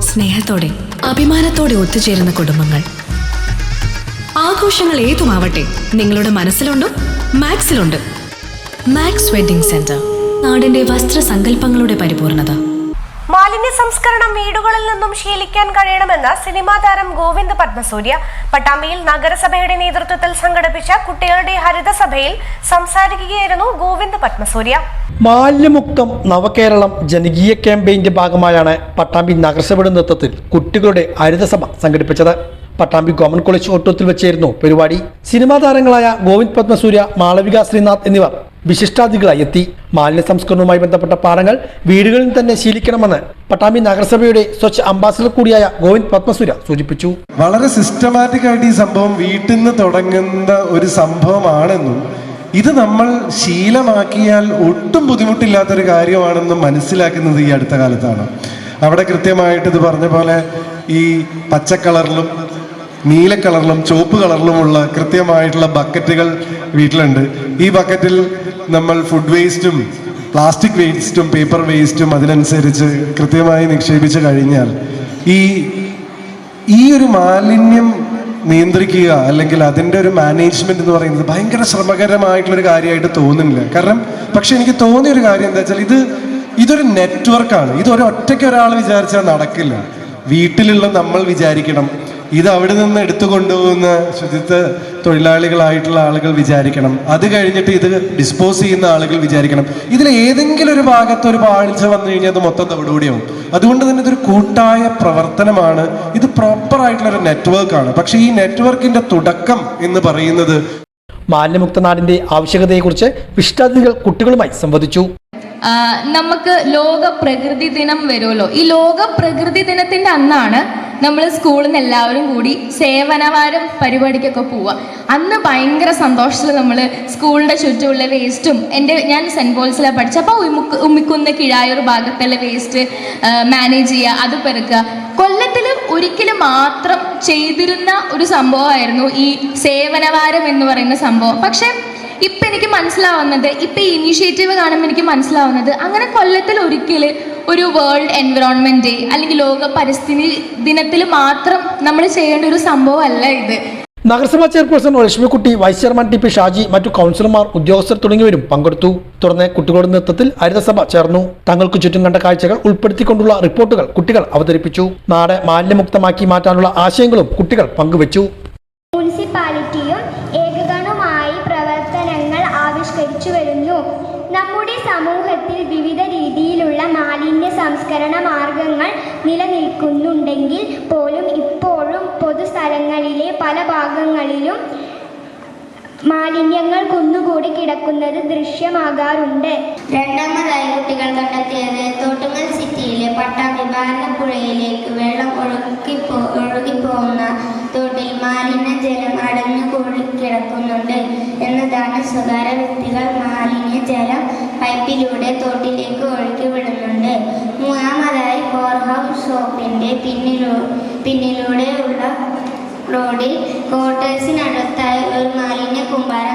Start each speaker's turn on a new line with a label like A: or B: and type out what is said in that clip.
A: സ്നേഹത്തോടെ അഭിമാനത്തോടെ ഒത്തുചേരുന്ന കുടുംബങ്ങൾ. ആഘോഷങ്ങൾ ഏതുമാവട്ടെ നിങ്ങളുടെ മനസ്സിലുണ്ടോ മാക്സിലുണ്ട്. മാക്സ് വെഡിംഗ് സെന്റർ നാടിന്റെ വസ്ത്രസങ്കല്പങ്ങളുടെ പരിപൂർണത.
B: മാലിന്യ സംസ്കരണം വീടുകളിൽ നിന്നും ശീലിക്കാൻ കഴിയണമെന്ന് സിനിമാ താരം ഗോവിന്ദ് പത്മസൂര്യ പട്ടാമ്പിയിൽ നഗരസഭയുടെ നേതൃത്വത്തിൽ സംഘടിപ്പിച്ച കുട്ടികളുടെ ഹരിതസഭയിൽ സംസാരിക്കുകയായിരുന്നു ഗോവിന്ദ് പത്മസൂര്യ.
C: മാലിന്യമുക്തം നവകേരളം ജനകീയ ക്യാമ്പയിന്റെ ഭാഗമായാണ് പട്ടാമ്പി നഗരസഭയുടെ നേതൃത്വത്തിൽ കുട്ടികളുടെ ഹരിതസഭ സംഘടിപ്പിച്ചത്. പട്ടാമ്പി ഗവൺമെന്റ് കോളേജ് ഓട്ടോത്തിൽ വെച്ചായിരുന്നു പരിപാടി. സിനിമാ താരങ്ങളായ ഗോവിന്ദ് പത്മസൂര്യ മാളവിക ശ്രീനാഥ് എന്നിവർ വിശിഷ്ടാതിഥികളായി എത്തി. മാലിന്യ സംസ്കരണവുമായി ബന്ധപ്പെട്ട പാഠങ്ങൾ വീടുകളിൽ തന്നെ ശീലിക്കണമെന്ന് പട്ടാമ്പി നഗരസഭയുടെ സ്വച്ഛ അംബാസിഡർ കൂടിയായ ഗോവിന്ദ് പത്മസുര സൂചിപ്പിച്ചു.
D: വളരെ സിസ്റ്റമാറ്റിക് ആയിട്ട് ഈ സംഭവം വീട്ടിൽ നിന്ന് തുടങ്ങുന്ന ഒരു സംഭവമാണെന്നും ഇത് നമ്മൾ ശീലമാക്കിയാൽ ഒട്ടും ബുദ്ധിമുട്ടില്ലാത്തൊരു കാര്യമാണെന്നും മനസ്സിലാക്കുന്നത് ഈ അടുത്ത കാലത്താണ്. അവിടെ കൃത്യമായിട്ട് ഇത് പറഞ്ഞ പോലെ ഈ പച്ച കളറിലും നീല കളറിലും ചുവപ്പ് കളറിലുമുള്ള കൃത്യമായിട്ടുള്ള ബക്കറ്റുകൾ വീട്ടിലുണ്ട്. ഈ ബക്കറ്റിൽ നമ്മൾ ഫുഡ് വേസ്റ്റും പ്ലാസ്റ്റിക് വേസ്റ്റും പേപ്പർ വേസ്റ്റും അതിനനുസരിച്ച് കൃത്യമായി നിക്ഷേപിച്ച് കഴിഞ്ഞാൽ ഈ ഈ ഒരു മാലിന്യം നിയന്ത്രിക്കുക അല്ലെങ്കിൽ അതിന്റെ ഒരു മാനേജ്മെന്റ് എന്ന് പറയുന്നത് ഭയങ്കര ശ്രമകരമായിട്ടുള്ളൊരു കാര്യമായിട്ട് തോന്നുന്നില്ല. കാരണം പക്ഷെ എനിക്ക് തോന്നിയ ഒരു കാര്യം എന്താ വെച്ചാൽ ഇത് ഇതൊരു നെറ്റ്വർക്കാണ് ഇത് ഒരു ഒറ്റയ്ക്ക് ഒരാൾ വിചാരിച്ചാൽ നടക്കില്ല. വീട്ടിലുള്ള നമ്മൾ വിചാരിക്കണം. ഇത് അവിടെ നിന്ന് എടുത്തു കൊണ്ടുപോകുന്ന ശുചിത്വ തൊഴിലാളികളായിട്ടുള്ള ആളുകൾ വിചാരിക്കണം. അത് കഴിഞ്ഞിട്ട് ഇത് ഡിസ്പോസ് ചെയ്യുന്ന ആളുകൾ വിചാരിക്കണം. ഇതിൽ ഏതെങ്കിലും ഒരു ഭാഗത്ത് ഒരു പാഴ്ച വന്നു കഴിഞ്ഞാൽ അത് മൊത്തം തവിടുകൂടിയാവും. അതുകൊണ്ട് തന്നെ ഇതൊരു കൂട്ടായ പ്രവർത്തനമാണ്. ഇത് പ്രോപ്പർ ആയിട്ടുള്ള ഒരു നെറ്റ്വർക്കാണ് പക്ഷേ ഈ നെറ്റ്വർക്കിന്റെ തുടക്കം എന്ന് പറയുന്നത്
C: മാലിന്യമുക്ത നാടിന്റെ ആവശ്യകതയെക്കുറിച്ച് വിശിഷ്ടാതിഥികൾ കുട്ടികളുമായി സംവദിച്ചു.
E: നമുക്ക് ലോക പ്രകൃതി ദിനം വരുമല്ലോ. ഈ ലോക പ്രകൃതി ദിനത്തിന്റെ അന്നാണ് നമ്മൾ സ്കൂളിൽ നിന്ന് എല്ലാവരും കൂടി സേവനവാരം പരിപാടിക്കൊക്കെ പോവുക അന്ന് ഭയങ്കര സന്തോഷത്തിൽ നമ്മൾ സ്കൂളിന്റെ ചുറ്റുമുള്ള വേസ്റ്റും എന്റെ ഞാൻ സെന്റ് പോൾസിലാണ് പഠിച്ചത് അപ്പോൾ ഉമ്മിക്ക് ഉമ്മിക്കുന്ന കിഴായൂർ ഭാഗത്തുള്ള വേസ്റ്റ് മാനേജ് ചെയ്യുക അത് പെറുക്കുക കൊല്ലത്തിൽ ഒരിക്കലും മാത്രം ചെയ്തിരുന്ന ഒരു സംഭവമായിരുന്നു ഈ സേവനവാരം എന്ന് പറയുന്ന സംഭവം. പക്ഷേ ഇപ്പം എനിക്ക് മനസ്സിലാവുന്നത് ഇപ്പം ഈ ഇനീഷ്യേറ്റീവ് കാണുമ്പോൾ എനിക്ക് മനസ്സിലാവുന്നത് അങ്ങനെ കൊല്ലത്തിൽ ഒരിക്കൽ ഒരു വേൾഡ് എൻവിറോൺമെന്റ് ഡേ അല്ലെങ്കിൽ ലോക പരിസ്ഥിതി ദിനത്തിൽ മാത്രം നമ്മൾ ചെയ്യേണ്ട ഒരു സംഭവമല്ല ഇത്.
C: നഗരസഭാ chairperson Lakshmikutty vice chairman T P Shaji മറ്റു കൗൺസിലർമാർ ഉദ്യോഗസ്ഥർ തുടങ്ങിയവരും പങ്കെടുത്തു. തുടർന്ന് കുട്ടികളുടെ നേതൃത്വത്തിൽ ഹരിതസഭ ചേർന്നു. തങ്ങൾക്ക് ചുറ്റും കണ്ട കാഴ്ചകൾ ഉൾപ്പെടുത്തിക്കൊണ്ടുള്ള റിപ്പോർട്ടുകൾ കുട്ടികൾ അവതരിപ്പിച്ചു. നാട് മാലിന്യമുക്തമാക്കി മാറ്റാനുള്ള ആശയങ്ങളും കുട്ടികൾ പങ്കുവച്ചു.
F: സമൂഹത്തിൽ വിവിധ രീതിയിലുള്ള മാലിന്യ സംസ്കരണ മാർഗങ്ങൾ നിലനിൽക്കുന്നുണ്ടെങ്കിൽ പോലും ഇപ്പോഴും പൊതുസ്ഥലങ്ങളിലെ പല ഭാഗങ്ങളിലും മാലിന്യങ്ങൾ കുന്നുകൂടി കിടക്കുന്നത് ദൃശ്യമാകാറുണ്ട്.
G: രണ്ടാമതായി കുട്ടികൾ കണ്ടെത്തിയത് തോട്ടുങ്ങൽ സിറ്റിയിലെ പട്ടാമ്പി ഭാരതപ്പുഴയിലേക്ക് വെള്ളം ഒഴുകി ഒഴുകിപ്പോകുന്ന തോട്ടിൽ മാലിന്യ ജലം അടഞ്ഞുകൂടി കിടക്കുന്നുണ്ട് എന്നതാണ് സ്വകാര്യ വ്യക്തികൾ പൈപ്പിലൂടെ തോട്ടിലേക്ക് ഒഴുക്കി വിടുന്നുണ്ട് മൂന്നാമതായി ഫോർ ഹൗസ് ഷോപ്പിന്റെ പിന്നിലൂ പിന്നിലൂടെയുള്ള റോഡിൽ ക്വാർട്ടേഴ്സിനടുത്തായി ഒരു മാലിന്യ കൂമ്പാരം